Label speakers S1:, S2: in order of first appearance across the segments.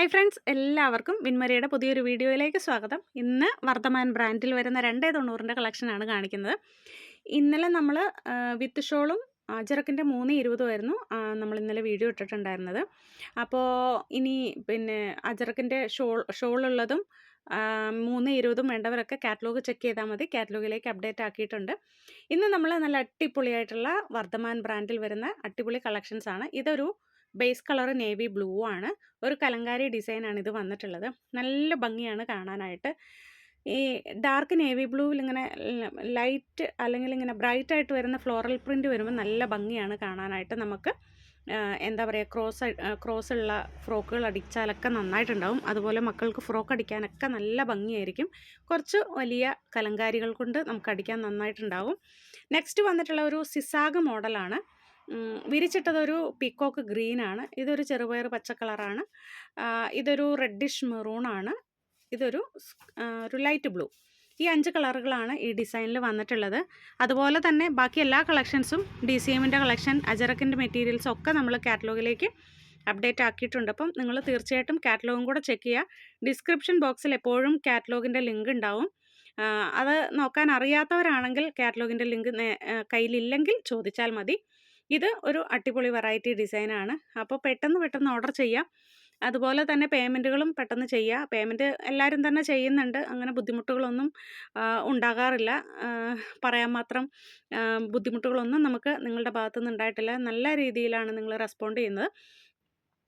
S1: Hi friends എല്ലാവർക്കും വിൻമരിയുടെ പുതിയൊരു വീഡിയോയിലേക്ക് സ്വാഗതം. ഇന്ന് വർദ്ധമാൻ ബ്രാൻഡിൽ വരുന്ന രണ്ടേ തൊണ്ണൂറിന്റെ കളക്ഷനാണ് കാണിക്കുന്നത്. ഇന്നലെ നമ്മൾ വിത്ത് ഷോളും അജറക്കിന്റെ മൂന്ന് ഇരുപതുമായിരുന്നു നമ്മൾ ഇന്നലെ വീഡിയോ ഇട്ടിട്ടുണ്ടായിരുന്നത്. അപ്പോൾ ഇനി പിന്നെ അജറക്കിന്റെ ഷോൾ ഷോളുള്ളതും മൂന്ന് ഇരുപതും വേണ്ടവരൊക്കെ കാറ്റലോഗ് ചെക്ക് ചെയ്താൽ മതി. കാറ്റലോഗിലേക്ക് അപ്ഡേറ്റ് ആക്കിയിട്ടുണ്ട്. ഇന്ന് നമ്മൾ നല്ല അടിപൊളിയായിട്ടുള്ള വർദ്ധമാൻ ബ്രാൻഡിൽ വരുന്ന അടിപൊളി കളക്ഷൻസാണ് ഇതൊരു ബേസ് കളർ നേവി ബ്ലൂ ആണ്. ഒരു കലങ്കാരി ഡിസൈനാണ് ഇത് വന്നിട്ടുള്ളത്. നല്ല ഭംഗിയാണ് കാണാനായിട്ട്. ഈ ഡാർക്ക് നേവി ബ്ലൂവിൽ ഇങ്ങനെ ലൈറ്റ് അല്ലെങ്കിൽ ഇങ്ങനെ ബ്രൈറ്റ് ആയിട്ട് വരുന്ന ഫ്ലോറൽ പ്രിന്റ് വരുമ്പോൾ നല്ല ഭംഗിയാണ് കാണാനായിട്ട് നമുക്ക്. എന്താ പറയുക ക്രോസ് ക്രോസ് ഉള്ള ഫ്രോക്കുകൾ അടിച്ചാലൊക്കെ നന്നായിട്ടുണ്ടാവും. അതുപോലെ മക്കൾക്ക് ഫ്രോക്ക് അടിക്കാനൊക്കെ നല്ല ഭംഗിയായിരിക്കും. കുറച്ച് വലിയ കലങ്കാരികൾ കൊണ്ട് നമുക്ക് അടിക്കാൻ നന്നായിട്ടുണ്ടാവും. നെക്സ്റ്റ് വന്നിട്ടുള്ള ഒരു സിസാഗ് മോഡലാണ് വിരിച്ചിട്ടതൊരു പീക്കോക്ക് ഗ്രീനാണ്. ഇതൊരു ചെറുപയർ പച്ച കളറാണ്. ഇതൊരു റെഡിഷ് മെറൂണാണ്. ഇതൊരു ഒരു ലൈറ്റ് ബ്ലൂ. ഈ അഞ്ച് കളറുകളാണ് ഈ ഡിസൈനിൽ വന്നിട്ടുള്ളത്. അതുപോലെ തന്നെ ബാക്കി എല്ലാ കളക്ഷൻസും ഡി സി എമ്മിന്റെ കളക്ഷൻ അജറക്കിന്റെ മെറ്റീരിയൽസും ഒക്കെ നമ്മൾ കാറ്റലോഗിലേക്ക് അപ്ഡേറ്റ് ആക്കിയിട്ടുണ്ട്. അപ്പം നിങ്ങൾ തീർച്ചയായിട്ടും കാറ്റലോഗും കൂടെ ചെക്ക് ചെയ്യുക. ഡിസ്ക്രിപ്ഷൻ ബോക്സിൽ എപ്പോഴും കാറ്റലോഗിന്റെ ലിങ്ക് ഉണ്ടാവും. അത് നോക്കാൻ അറിയാത്തവരാണെങ്കിൽ കാറ്റലോഗിന്റെ ലിങ്ക് കയ്യിലില്ലെങ്കിൽ ചോദിച്ചാൽ മതി. ഇത് ഒരു അടിപൊളി വെറൈറ്റി ഡിസൈനാണ് അപ്പോൾ പെട്ടെന്ന് പെട്ടെന്ന് ഓർഡർ ചെയ്യാം. അതുപോലെ തന്നെ പേയ്മെന്റുകളും പെട്ടെന്ന് ചെയ്യുക പേയ്മെന്റ് എല്ലാവരും തന്നെ ചെയ്യുന്നുണ്ട്. അങ്ങനെ ബുദ്ധിമുട്ടുകളൊന്നും ഉണ്ടാകാറില്ല. പറയാൻ മാത്രം ബുദ്ധിമുട്ടുകളൊന്നും നമുക്ക് നിങ്ങളുടെ ഭാഗത്തുനിന്ന് ഉണ്ടായിട്ടില്ല. നല്ല രീതിയിലാണ് നിങ്ങൾ റെസ്പോണ്ട് ചെയ്യുന്നത്.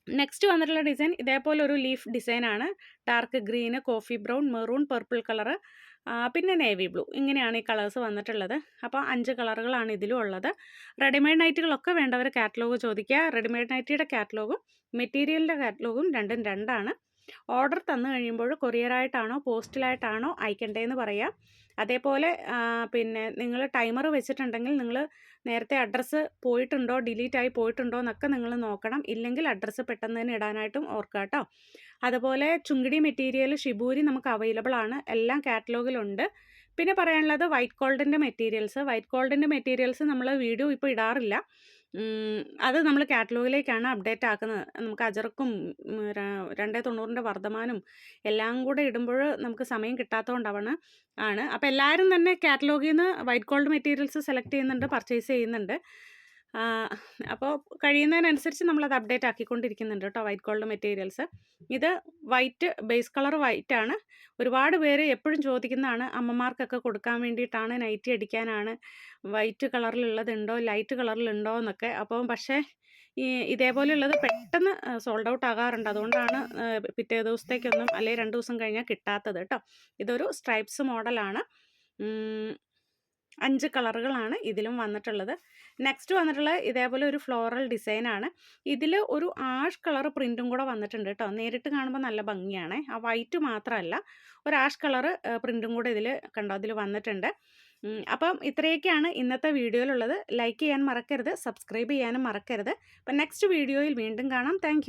S1: നെക്സ്റ്റ് വന്നിട്ടുള്ള ഡിസൈൻ ഇതേപോലെ ഒരു ലീഫ് ഡിസൈനാണ് dark green coffee brown maroon purple colour പിന്നെ നേവി ബ്ലൂ ഇങ്ങനെയാണ് ഈ കളേഴ്സ് വന്നിട്ടുള്ളത്. അപ്പോൾ അഞ്ച് കളറുകളാണ് ഇതിലും ഉള്ളത്. റെഡിമെയ്ഡ് നൈറ്റുകളൊക്കെ വേണ്ടവർ കാറ്റലോഗ് ചോദിക്കുക. റെഡിമെയ്ഡ് നൈറ്റിയുടെ കാറ്റലോഗും മെറ്റീരിയലിന്റെ കാറ്റലോഗും രണ്ടും രണ്ടാണ്. ഓർഡർ തന്നു കഴിയുമ്പോൾ കൊറിയറായിട്ടാണോ പോസ്റ്റിലായിട്ടാണോ അയക്കേണ്ടതെന്ന് പറയാം. അതേപോലെ പിന്നെ നിങ്ങൾ ടൈമർ വെച്ചിട്ടുണ്ടെങ്കിൽ നിങ്ങൾ നേരത്തെ അഡ്രസ്സ് പോയിട്ടുണ്ടോ ഡിലീറ്റ് ആയി പോയിട്ടുണ്ടോ എന്നൊക്കെ നിങ്ങൾ നോക്കണം. ഇല്ലെങ്കിൽ അഡ്രസ്സ് പെട്ടെന്ന് തന്നെ ഇടാനായിട്ടും ഓർക്കുക കേട്ടോ. അതുപോലെ ചുങ്കിടി മെറ്റീരിയൽ ഷിബൂരി നമുക്ക് അവൈലബിൾ ആണ്. എല്ലാം കാറ്റലോഗിലുണ്ട്. പിന്നെ പറയാനുള്ളത് വൈറ്റ് ഗോൾഡിന്റെ മെറ്റീരിയൽസ്. വൈറ്റ് ഗോൾഡിന്റെ മെറ്റീരിയൽസ് നമ്മൾ വീഡിയോ ഇപ്പോൾ ഇടാറില്ല. അത് നമ്മൾ കാറ്റലോഗിലേക്കാണ് അപ്ഡേറ്റ് ആക്കുന്നത്. നമുക്ക് അജർക്കും രണ്ടേ തൊണ്ണൂറിന്റെ വർദ്ധമാനും എല്ലാം കൂടെ ഇടുമ്പോൾ നമുക്ക് സമയം കിട്ടാത്തതുകൊണ്ടാണ് ആണ്. അപ്പോൾ എല്ലാവരും തന്നെ കാറ്റലോഗിൽ നിന്ന് വൈറ്റ് ഗോൾഡ് മെറ്റീരിയൽസ് സെലക്ട് ചെയ്യുന്നുണ്ട് പർച്ചേസ് ചെയ്യുന്നുണ്ട്. അപ്പോൾ കഴിയുന്നതിനനുസരിച്ച് നമ്മളത് അപ്ഡേറ്റ് ആക്കിക്കൊണ്ടിരിക്കുന്നുണ്ട് കേട്ടോ വൈറ്റ് ഗോൾഡ് മെറ്റീരിയൽസ് ഇത് വൈറ്റ് ബേസ് കളർ വൈറ്റ് ആണ്. ഒരുപാട് പേര് എപ്പോഴും ചോദിക്കുന്നതാണ് അമ്മമാർക്കൊക്കെ കൊടുക്കാൻ വേണ്ടിയിട്ടാണ് നൈറ്റി അടിക്കാനാണ് വൈറ്റ് കളറിലുള്ളതുണ്ടോ ലൈറ്റ് കളറിലുണ്ടോ എന്നൊക്കെ. അപ്പോൾ പക്ഷേ ഈ ഇതേപോലെയുള്ളത് പെട്ടെന്ന് സോൾഡ് ഔട്ട് ആകാറുണ്ട്. അതുകൊണ്ടാണ് പിറ്റേ ദിവസത്തേക്കൊന്നും അല്ലെങ്കിൽ രണ്ട് ദിവസം കഴിഞ്ഞാൽ കിട്ടാത്തത് കേട്ടോ. ഇതൊരു സ്ട്രൈപ്സ് മോഡലാണ് അഞ്ച് കളറുകളാണ് ഇതിലും വന്നിട്ടുള്ളത്. നെക്സ്റ്റ് വന്നിട്ടുള്ളത് ഇതേപോലെ ഒരു ഫ്ലോറൽ ഡിസൈനാണ് ഇതിൽ ഒരു ആഷ് കളർ പ്രിന്റും കൂടെ വന്നിട്ടുണ്ട് കേട്ടോ നേരിട്ട് കാണുമ്പോൾ നല്ല ഭംഗിയാണ്. ആ വൈറ്റ് മാത്രമല്ല ഒരു ആഷ് കളർ പ്രിന്റും കൂടെ ഇതിൽ കണ്ടോ അതിൽ വന്നിട്ടുണ്ട്. അപ്പം ഇത്രയൊക്കെയാണ് ഇന്നത്തെ വീഡിയോയിലുള്ളത്. ലൈക്ക് ചെയ്യാൻ മറക്കരുത് സബ്സ്ക്രൈബ് ചെയ്യാനും മറക്കരുത്. അപ്പം നെക്സ്റ്റ് വീഡിയോയിൽ വീണ്ടും കാണാം. താങ്ക്